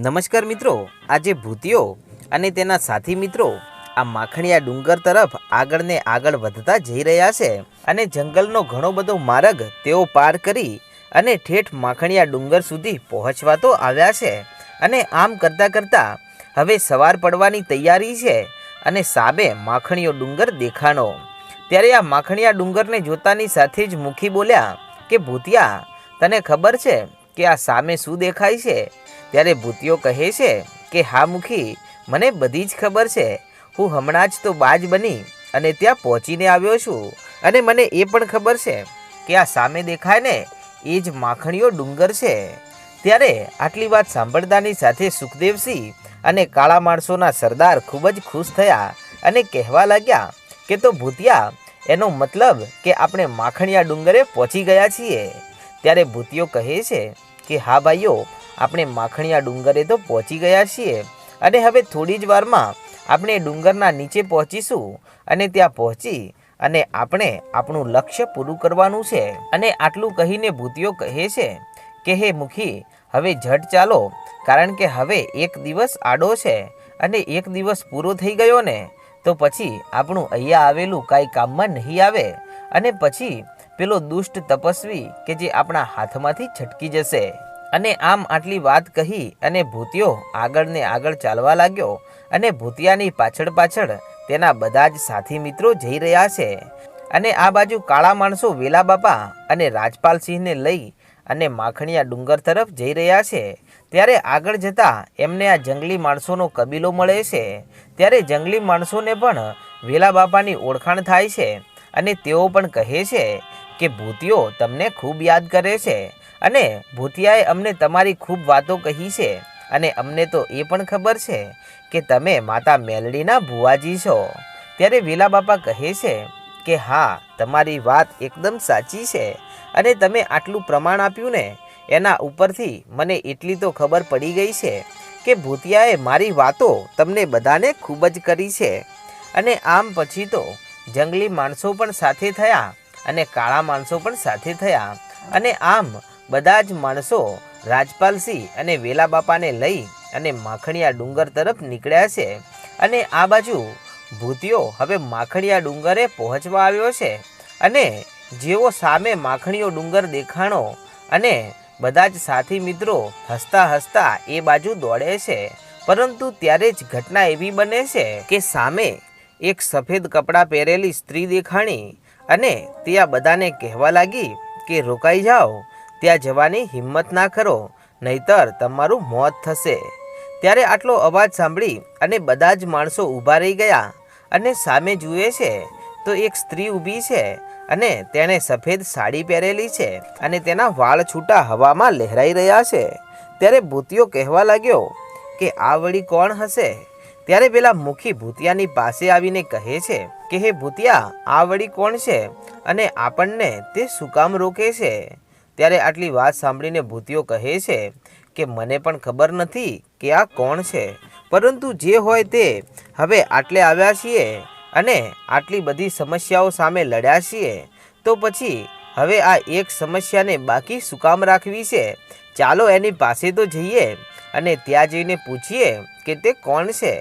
નમસ્કાર મિત્રો, આજે ભૂતિયો અને તેના સાથી મિત્રો આ માખણીયા ડુંગર તરફ આગળ ને આગળ વધતા જઈ રહ્યા છે અને જંગલનો ઘણો બધો માર્ગ તેઓ પાર કરી અને ઠેઠ માખણીયા ડુંગર સુધી પહોંચવા તો આવ્યા છે. અને આમ કરતાં કરતાં હવે સવાર પડવાની તૈયારી છે અને સાબે માખણીયો ડુંગર દેખાણો. ત્યારે આ માખણીયા ડુંગરને જોતાની સાથે જ મુખી બોલ્યા કે, ભૂતિયા, તને ખબર છે કે આ સામે શું દેખાય છે? ત્યારે ભૂતિયો કહે છે કે, હા મુખી, મને બધી જ ખબર છે. હું હમણાં જ તો બાજ બની અને ત્યાં પહોંચીને આવ્યો છું અને મને એ પણ ખબર છે કે આ સામે દેખાય ને, એ જ માખણીઓ ડુંગર છે. ત્યારે આટલી વાત સાંભળતાની સાથે સુખદેવસિંહ અને કાળા માણસોના સરદાર ખૂબ જ ખુશ થયા અને કહેવા લાગ્યા કે, તો ભૂતિયા, એનો મતલબ કે આપણે માખણીયા ડુંગરે પહોંચી ગયા છીએ. ત્યારે ભૂતિયો કહે છે કે, હા ભાઈઓ આપણે માખણીયા ડુંગરે તો પહોંચી ગયા છીએ. અને હવે થોડી જ વારમાં આપણે ડુંગરના નીચે પહોંચીશું અને ત્યાં પહોંચી અને આપણે આપણું લક્ષ્ય પૂરું કરવાનું છે. અને આટલું કહીને ભૂતિયો કહે છે કે, હે મુખી, હવે ઝટ ચાલો, કારણ કે હવે એક દિવસ આડો છે અને એક દિવસ પૂરો થઈ ગયો ને, તો પછી આપણું અહીંયા આવેલું કાંઈ કામમાં નહીં આવે. અને પછી પેલો દુષ્ટ તપસ્વી કે જે આપણા હાથમાંથી છટકી જશે. અને આમ આટલી વાત કહી અને ભૂતિયો આગળ ને આગળ ચાલવા લાગ્યો અને ભૂતિયાની પાછળ પાછળ તેના બધા જ સાથી મિત્રો જઈ રહ્યા છે. અને આ બાજુ કાળા માણસો વેલા બાપા અને રાજપાલસિંહને લઈ અને માખણીયા ડુંગર તરફ જઈ રહ્યા છે. ત્યારે આગળ જતાં એમને આ જંગલી માણસોનો કબીલો મળે છે. ત્યારે જંગલી માણસોને પણ વેલા બાપાની ઓળખાણ થાય છે. અને તેઓ પણ કહે છે કે ભૂતિયો તમને ખૂબ યાદ કરે છે અને ભૂતિયાએ અમને તમારી ખૂબ વાતો કહી છે અને અમને તો એ પણ ખબર છે કે તમે માતા મેલડીના ભુવાજી છો. ત્યારે વેલા બાપા કહે છે કે, હા, તમારી વાત એકદમ સાચી છે અને તમે આટલું પ્રમાણ આપ્યું ને, એના ઉપરથી મને એટલી તો ખબર પડી ગઈ છે કે ભૂતિયાએ મારી વાતો તમને બધાને ખૂબ જ કરી છે અને આમ પછી તો જંગલી માણસો પણ સાથે થયા અને કાળા માણસો પણ સાથે થયા. અને આમ બધા જ માણસો રાજપાલસિંહ અને વેલા બાપાને લઈ અને માખણીયા ડુંગર તરફ નીકળ્યા છે. અને આ બાજુ ભૂતિયો હવે માખણીયા ડુંગરે પહોંચવા આવ્યો છે. અને જેવો સામે માખણીયો ડુંગર દેખાણો અને બધા જ સાથી મિત્રો હસતા હસતા એ બાજુ દોડે છે. પરંતુ ત્યારે જ ઘટના એવી બને છે કે સામે એક સફેદ કપડાં પહેરેલી સ્ત્રી દેખાણી અને ત્યાં બધાને કહેવા લાગી કે, રોકાઈ જાઓ, ત્યાં જવાની હિંમત ના કરો, નહીતર તમારું મોત થશે. ત્યારે આટલો અવાજ સાંભળી અને બધા જ માણસો ઊભા રહી ગયા અને સામે જુએ છે તો એક સ્ત્રી ઊભી છે અને તેણે સફેદ સાડી પહેરેલી છે અને તેના વાળ છૂટા હવામાં લહેરાઈ રહ્યા છે. ત્યારે ભૂતિયો કહેવા લાગ્યો કે, આ વળી કોણ હશે? ત્યારે પેલા મુખી ભૂતિયાની પાસે આવીને કહે છે કે, હે ભૂતિયા, આ વળી કોણ છે? અને આપણને તે શું કામ રોકે છે? ત્યારે આટલી વાત સાંભળીને ભૂતિયો કહે છે કે, મને પણ ખબર નથી કે આ કોણ છે, પરંતુ જે હોય તે હવે આટલે આવ્યા છીએ અને આટલી બધી સમસ્યાઓ સામે લડ્યા છીએ. તો પછી હવે આ એક સમસ્યાને બાકી શું કામ રાખવી છે? ચાલો એની પાસે તો જઈએ. અને ત્યાં જઈને પૂછીએ કે તે કોણ છે?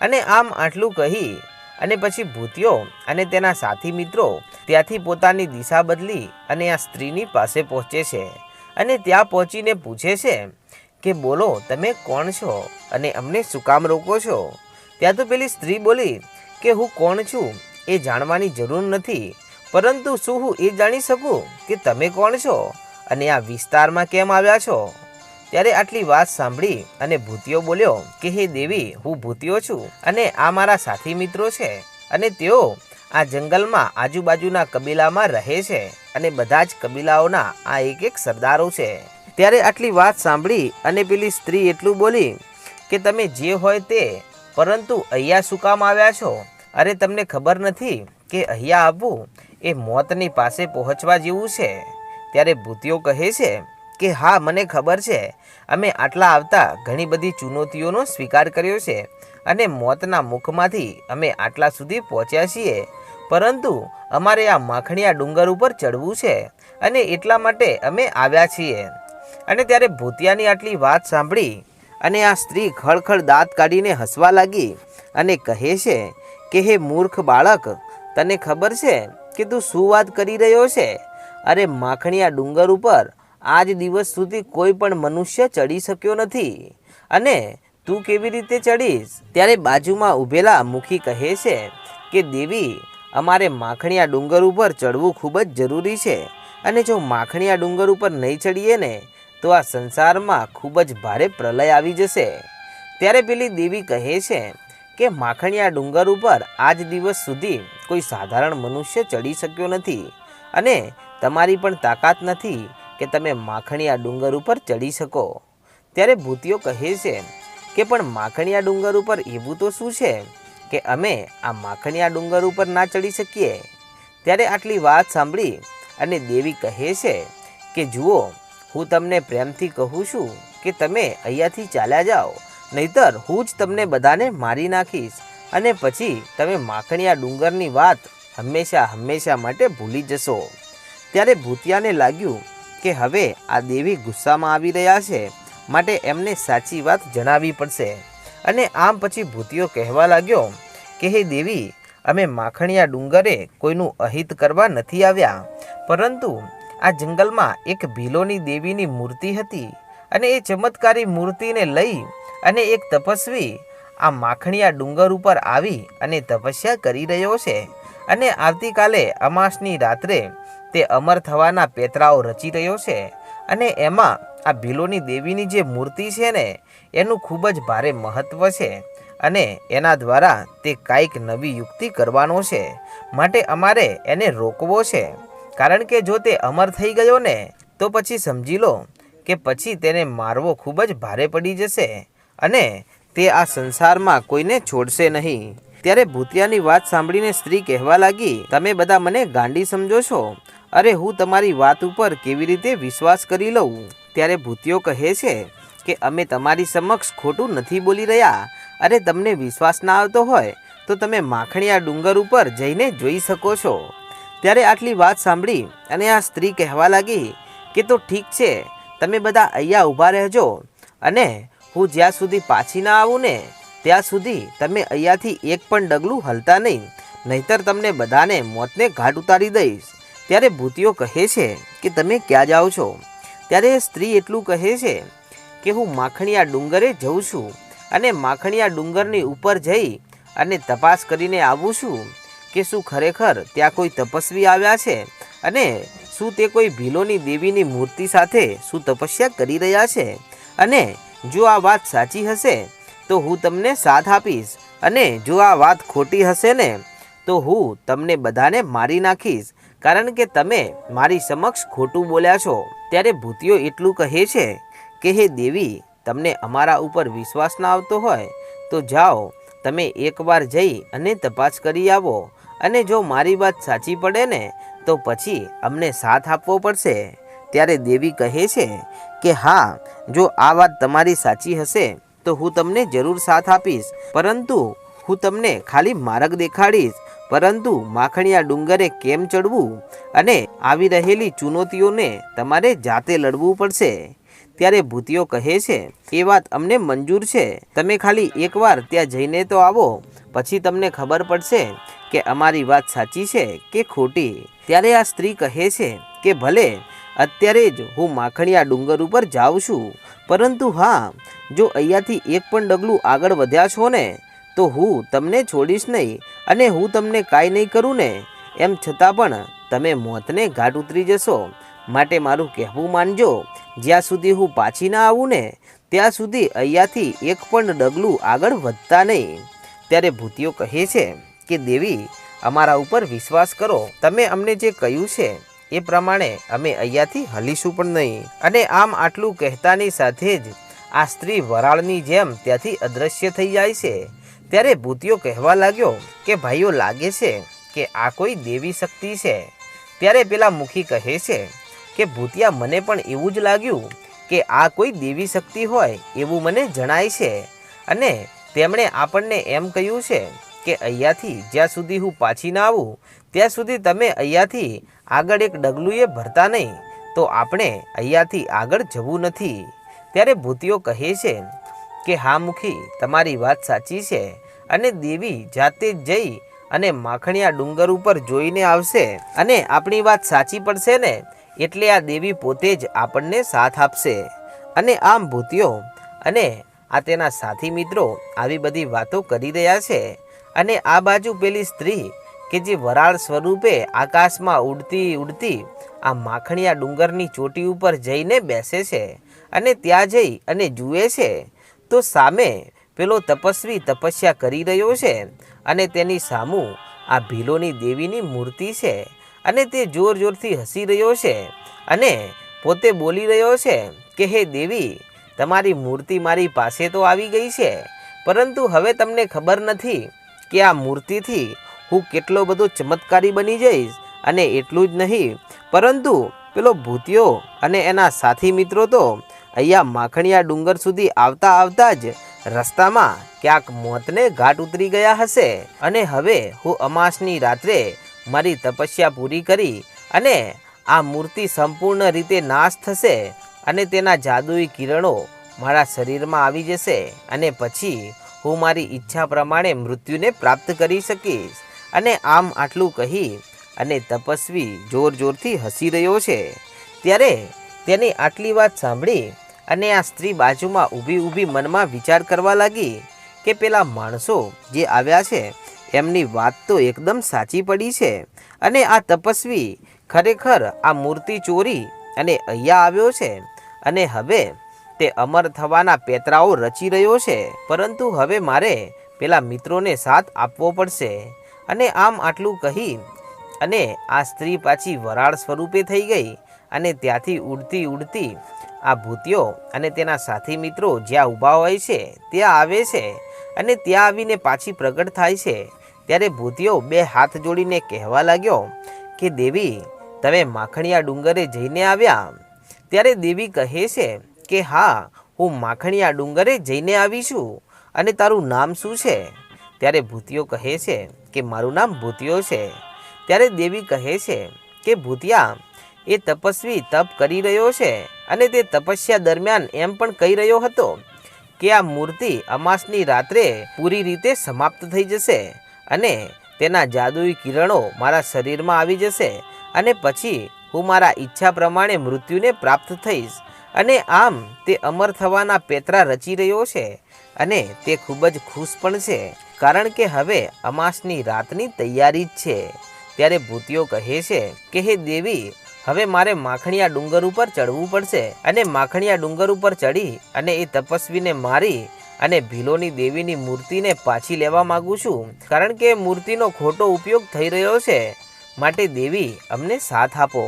અને આમ આટલું કહી અને પછી ભૂતિયો અને તેના સાથી મિત્રો ત્યાંથી પોતાની દિશા બદલી અને આ સ્ત્રીની પાસે પહોંચે છે. અને ત્યાં પહોંચીને પૂછે છે કે બોલો, તમે કોણ છો? અને અમને શું કામ રોકો છો? ત્યાં તો પેલી સ્ત્રી બોલી કે હું કોણ છું એ જાણવાની જરૂર નથી, પરંતુ શું હું એ જાણી શકું કે તમે કોણ છો? અને આ વિસ્તારમાં કેમ આવ્યા છો? ત્યારે આટલી વાત સાંભળી અને ભૂતિયો બોલ્યો કે, હે દેવી, હું ભૂતિયો છું અને આ મારા સાથી મિત્રો છે અને તેઓ આ જંગલમાં આજુબાજુના કબીલામાં રહે છે અને બધા જ કબીલાઓના આ એક એક સરદારો છે. ત્યારે આટલી વાત સાંભળી અને પેલી સ્ત્રી એટલું બોલી કે, તમે જે હોય તે, પરંતુ અહીંયા શું કામ આવ્યા છો? અરે, તમને ખબર નથી કે અહીંયા આવવું એ મોતની પાસે પહોંચવા જેવું છે? ત્યારે ભૂતિયો કહે છે કે હા, મને ખબર છે. અમે આટલા આવતા ઘણી બધી ચુનૌતીઓનો સ્વીકાર કર્યો છે અને મોતના મુખમાંથી અમે આટલા સુધી પહોંચ્યા છીએ. પરંતુ અમારે આ માખણીયા ડુંગર ઉપર ચડવું છે અને એટલા માટે અમે આવ્યા છીએ. અને ત્યારે ભૂતિયાની આટલી વાત સાંભળી અને આ સ્ત્રી ખળખળ દાંત કાઢીને હસવા લાગી અને કહે છે કે, હે મૂર્ખ બાળક, તને ખબર છે કે તું શું વાત કરી રહ્યો છે? અરે, માખણીયા ડુંગર ઉપર આજ દિવસ સુધી કોઈ પણ મનુષ્ય ચડી શક્યો નથી. અને તું કેવી રીતે ચડીશ? ત્યારે બાજુમાં ઊભેલા મુખી કહે છે કે, દેવી, અમારે માખણીયા ડુંગર ઉપર ચડવું ખૂબ જ જરૂરી છે. અને જો માખણીયા ડુંગર ઉપર નહીં ચડીએ ને, તો આ સંસારમાં ખૂબ જ ભારે પ્રલય આવી જશે. ત્યારે પેલી દેવી કહે છે કે, માખણીયા ડુંગર ઉપર આજ દિવસ સુધી કોઈ સાધારણ મનુષ્ય ચડી શક્યો નથી. અને તમારી પણ તાકાત નથી. કે તમે માખણીયા ડુંગર ઉપર ચડી શકો. ત્યારે ભૂતિઓ કહે છે કે પણ માખણીયા ડુંગર ઉપર એવું તો શું છે કે અમે આ માખણીયા ડુંગર ઉપર ના ચડી શકીએ? ત્યારે આટલી વાત સાંભળી અને દેવી કહે છે કે, જુઓ, હું તમને પ્રેમથી કહું છું કે તમે અહીંયાથી ચાલ્યા જાઓ, નહીતર હું જ તમને બધાને મારી નાખીશ અને પછી તમે માખણીયા ડુંગરની વાત હંમેશા હંમેશા માટે ભૂલી જશો. ત્યારે ભૂતિયાને લાગ્યું કે હવે આ દેવી ગુસ્સામાં આવી રહ્યા છે માટે એમને સાચી વાત જણાવવી પડશે. અને આમ પછી ભૂતિયો કહેવા લાગ્યો કે, હે દેવી, અમે માખણીયા ડુંગરે કોઈનું અહિત કરવા નથી આવ્યા. પરંતુ આ જંગલમાં એક ભીલોની દેવીની મૂર્તિ હતી અને એ ચમત્કારી મૂર્તિને લઈ અને એક તપસ્વી આ માખણીયા ડુંગર ઉપર આવી અને તપસ્યા કરી રહ્યો છે. અને આવતીકાલે અમાસની રાત્રે તે અમર થવાના પેતરાઓ રચી રહ્યો છે અને એમાં આ ભીલોની દેવીની જે મૂર્તિ છે ને, એનું ખૂબ જ ભારે મહત્ત્વ છે અને એના દ્વારા તે કાંઈક નવી યુક્તિ કરવાનો છે. માટે અમારે એને રોકવો છે. કારણ કે જો તે અમર થઈ ગયો ને, તો પછી સમજી લો કે પછી તેને મારવો ખૂબ જ ભારે પડી જશે અને તે આ સંસારમાં કોઈને છોડશે નહીં. ત્યારે ભૂતિયાની વાત સાંભળીને સ્ત્રી કહેવા લાગી, તમે બધા મને ગાંડી સમજો છો? અરે હું તમારી વાત ઉપર કેવી રીતે વિશ્વાસ કરી લઉં? ત્યારે ભૂતિયો કહે છે કે અમે તમારી સમક્ષ ખોટું નથી બોલી રહ્યા. અરે તમને વિશ્વાસ ના આવતો હોય, તો તમે માખણીયા ડુંગર ઉપર જઈને જોઈ શકો છો. ત્યારે આટલી વાત સાંભળી અને આ સ્ત્રી કહેવા લાગી કે તો ઠીક છે, તમે બધા અહીંયા ઊભા રહેજો. અને હું જ્યાં સુધી પાછી ના આવું ને, ત્યાં સુધી તમે અહીંયાથી એક પણ ડગલું હલતા નહીં, નહીતર તમને બધાને મોતને ઘાટ ઉતારી દઈશ. ત્યારે ભૂતિઓ કહે છે કે તમે ક્યાં જાઓ છો? ત્યારે સ્ત્રી એટલું કહે છે કે હું માખણીયા ડુંગરે જઉં છું અને માખણીયા ડુંગરની ઉપર જઈ અને તપાસ કરીને આવું છું કે શું ખરેખર ત્યાં કોઈ તપસ્વી આવ્યા છે અને શું તે કોઈ ભીલોની દેવીની મૂર્તિ સાથે શું તપસ્યા કરી રહ્યા છે? અને જો આ વાત સાચી હશે, તો હું તમને સાથ આપીશ અને જો આ વાત ખોટી હશે ને, તો હું તમને બધાને મારી નાખીશ કારણ કે તમે મારી સમક્ષ ખોટું બોલ્યા છો, ત્યારે ભૂતિઓ એટલું કહે છે કે, હે દેવી, તમને અમારા ઉપર વિશ્વાસ ના આવતો હોય, તો જાઓ, તમે એકવાર જઈ અને તપાસ કરી આવો. અને જો મારી વાત સાચી પડે ને, તો પછી અમને સાથ આપવો પડશે. ત્યારે દેવી કહે છે કે, હા, જો આ વાત તમારી સાચી હશે, તો હું તમને જરૂર સાથ આપીશ. પરંતુ હું તમને ખાલી માર્ગ દેખાડીશ પરંતુ માખણીયા ડુંગરે કેમ ચડવું અને આવી રહેલી ચુનૌતીઓને તમારે જાતે લડવું પડશે? ત્યારે ભૂતિઓ કહે છે, એ વાત અમને મંજૂર છે. તમે ખાલી એકવાર ત્યાં જઈને તો આવો. પછી તમને ખબર પડશે કે અમારી વાત સાચી છે કે ખોટી. ત્યારે આ સ્ત્રી કહે છે કે, ભલે, અત્યારે જ હું માખણીયા ડુંગર ઉપર જાઉં છું. પરંતુ હા, જો અહીંયાથી એક પણ ડગલું આગળ વધ્યા છો ને તો હું તમને છોડીશ નહીં અને હું તમને કાંઈ નહીં કરું ને. એમ છતાં પણ તમે મોતને ઘાટ ઉતરી જશો. માટે મારું કહેવું માનજો, જ્યાં સુધી હું પાછી ના આવું ને, ત્યાં સુધી અહીંયાથી એક પણ ડગલું આગળ વધતા નહીં. ત્યારે ભૂતિઓ કહે છે કે, દેવી, અમારા ઉપર વિશ્વાસ કરો. તમે અમને જે કહ્યું છે એ પ્રમાણે અમે અહીંયાથી હલીશું પણ નહીં. અને આમ આટલું કહેતાની સાથે જ આ સ્ત્રી વરાળની જેમ ત્યાંથી અદૃશ્ય થઈ જાય છે. ત્યારે ભૂતિયો કહેવા લાગ્યો કે ભાઈઓ લાગે છે કે આ કોઈ દેવી શક્તિ છે. ત્યારે પેલા મુખી કહે છે કે, ભૂતિયા, મને પણ એવું જ લાગ્યું કે આ કોઈ દેવી શક્તિ હોય એવું મને જણાય છે. અને તેમણે આપણને એમ કહ્યું છે કે, અહીંયાથી જ્યાં સુધી હું પાછી ના આવું, ત્યાં સુધી તમે અહીંયાથી આગળ એક ડગલું એ ભરતા નહીં, તો આપણે અહીંયાથી આગળ જવું નથી. ત્યારે ભૂતિઓ કહે છે કે હા, મુખી, તમારી વાત સાચી છે અને દેવી જાતે જઈ અને માખણિયા ડુંગર ઉપર જોઈને આવશે અને આપણી વાત સાચી પડશે ને, એટલે આ દેવી પોતે જ આપણને સાથ આપશે. અને આમ ભૂતિયો અને આ તેના સાથી મિત્રો આવી બધી વાતો કરી રહ્યા છે. અને આ બાજુ પેલી સ્ત્રી કે જે વરાળ સ્વરૂપે આકાશમાં ઉડતી ઉડતી આ માખણિયા ડુંગરની ચોટી ઉપર જઈને બેસે છે અને ત્યાં જઈ અને જુએ છે તો સામે પેલો તપસ્વી તપસ્યા કરી રહ્યો છે અને તેની સામું આ ભીલોની દેવીની મૂર્તિ છે અને તે જોર જોરથી હસી રહ્યો છે અને પોતે બોલી રહ્યો છે કે, હે દેવી, તમારી મૂર્તિ મારી પાસે તો આવી ગઈ છે, પરંતુ હવે તમને ખબર નથી કે આ મૂર્તિથી હું કેટલો બધો ચમત્કારી બની જઈશ અને એટલું જ નહીં, પરંતુ પેલો ભૂતિયો અને એના સાથી મિત્રો તો અહીંયા માખણિયા ડુંગર સુધી આવતા આવતા જ રસ્તામાં ક્યાંક મોતને ઘાટ ઉતરી ગયા હશે. અને હવે હું અમાસની રાત્રે મારી તપસ્યા પૂરી કરી અને આ મૂર્તિ સંપૂર્ણ રીતે નાશ થશે અને તેના જાદુઈ કિરણો મારા શરીરમાં આવી જશે અને પછી હું મારી ઈચ્છા પ્રમાણે મૃત્યુને પ્રાપ્ત કરી શકીશ. અને આમ આટલું કહી અને તપસ્વી જોર જોરથી હસી રહ્યો છે. ત્યારે તેની આટલી વાત સાંભળી અને આ સ્ત્રી બાજુમાં ઊભી ઊભી મનમાં વિચાર કરવા લાગી કે પેલા માણસો જે આવ્યા છે, એમની વાત તો એકદમ સાચી પડી છે. અને આ તપસ્વી ખરેખર આ મૂર્તિ ચોરી અને અહીંયા આવ્યો છે અને હવે તે અમર થવાના પેતરાઓ રચી રહ્યો છે. પરંતુ હવે મારે પેલા મિત્રોને સાથ આપવો પડશે. અને આમ આટલું કહી અને આ સ્ત્રી પાછી વરાળ સ્વરૂપે થઈ ગઈ અને ત્યાંથી ઉડતી ઉડતી આ ભૂતિયો અને તેના સાથી મિત્રો જ્યાં ઊભા હોય છે, ત્યાં આવે છે અને ત્યાં આવીને પાછી પ્રગટ થાય છે. ત્યારે ભૂતિયો બે હાથ જોડીને કહેવા લાગ્યો કે, દેવી, તમે માખણિયા ડુંગરે જઈને આવ્યા? ત્યારે દેવી કહે છે કે, હા, હું માખણિયા ડુંગરે જઈને આવી છું અને તારું નામ શું છે? ત્યારે ભૂતિયો કહે છે કે, મારું નામ ભૂતિયો છે. ત્યારે દેવી કહે છે કે, ભૂતિયા, એ તપસ્વી તપ કરી રહ્યો છે અને તે તપસ્યા દરમિયાન એમ પણ કહી રહ્યો હતો કે આ મૂર્તિ અમાસની રાત્રે પૂરી રીતે સમાપ્ત થઈ જશે અને તેના જાદુઈ કિરણો મારા શરીરમાં આવી જશે અને પછી હું મારા ઈચ્છા પ્રમાણે મૃત્યુને પ્રાપ્ત થઈશ અને આમ તે અમર થવાના પેતરા રચી રહ્યો છે અને તે ખૂબ જ ખુશ પણ છે કારણ કે હવે અમાસની રાતની તૈયારી જ છે. ત્યારે ભૂતિયો કહે છે કે, હે દેવી હવે મારે માખણિયા ડુંગર ઉપર ચડવું પડશે અને માખણીયા ડુંગર ઉપર ચડી અને એ તપસ્વીને મારી અને ભીલોની દેવીની મૂર્તિને પાછી લેવા માંગુ છું. કારણ કે મૂર્તિનો ખોટો ઉપયોગ થઈ રહ્યો છે માટે દેવી અમને સાથ આપો.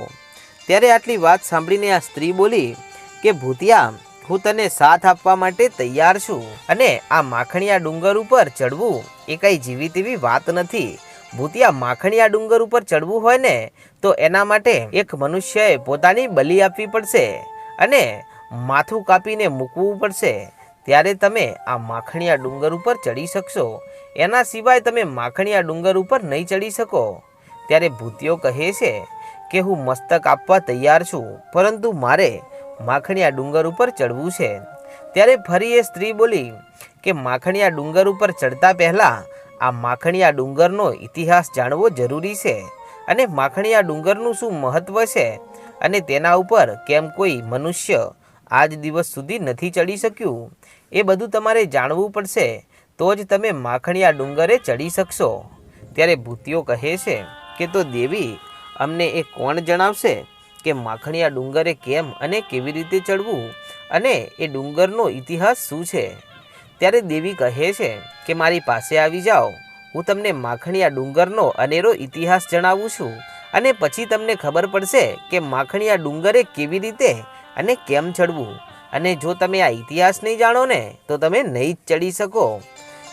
ત્યારે આટલી વાત સાંભળીને આ સ્ત્રી બોલી કે, ભૂતિયા, હું તને સાથ આપવા માટે તૈયાર છું અને આ માખણિયા ડુંગર ઉપર ચડવું એ કઈ જીવી તેવી વાત નથી. ભૂતિયા માખણિયા ડુંગર ઉપર ચડવું હોય ને, તો એના માટે એક મનુષ્યએ પોતાની બલિ આપવી પડશે અને માથું કાપીને મૂકવું પડશે. ત્યારે તમે આ માખણિયા ડુંગર ઉપર ચડી શકશો. એના સિવાય તમે માખણિયા ડુંગર ઉપર નહીં ચડી શકો. ત્યારે ભૂતિયો કહે છે કે, હું મસ્તક આપવા તૈયાર છું, પરંતુ મારે માખણિયા ડુંગર ઉપર ચડવું છે. ત્યારે ફરી એ સ્ત્રી બોલી કે, માખણિયા ડુંગર ઉપર ચડતા પહેલાં આ માખણિયા ડુંગરનો ઇતિહાસ જાણવો જરૂરી છે અને માખણીયા ડુંગરનું શું મહત્ત્વ છે અને તેના ઉપર કેમ કોઈ મનુષ્ય આજ દિવસ સુધી નથી ચડી શક્યું? એ બધું તમારે જાણવું પડશે, તો જ તમે માખણીયા ડુંગરે ચડી શકશો. ત્યારે ભૂતિઓ કહે છે કે તો દેવી, અમને એ કોણ જણાવશે કે માખણીયા ડુંગરે કેમ અને કેવી રીતે ચડવું અને એ ડુંગરનો ઇતિહાસ શું છે? ત્યારે દેવી કહે છે કે મારી પાસે આવી જાઓ. હું તમને માખણિયા ડુંગરનો અનેરો ઇતિહાસ જણાવું છું અને પછી તમને ખબર પડશે કે માખણિયા ડુંગરે કેવી રીતે અને કેમ ચડવું. અને જો તમે આ ઇતિહાસ નહીં જાણો ને, તો તમે નહીં જ ચડી શકો.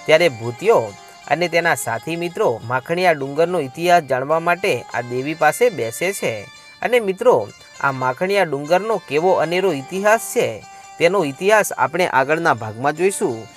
ત્યારે ભૂતિયો અને તેના સાથી મિત્રો માખણિયા ડુંગરનો ઇતિહાસ જાણવા માટે આ દેવી પાસે બેસે છે. અને મિત્રો, આ માખણિયા ડુંગરનો કેવો અનેરો ઇતિહાસ છે? તેનો ઇતિહાસ આપણે આગળના ભાગમાં જોઈશું.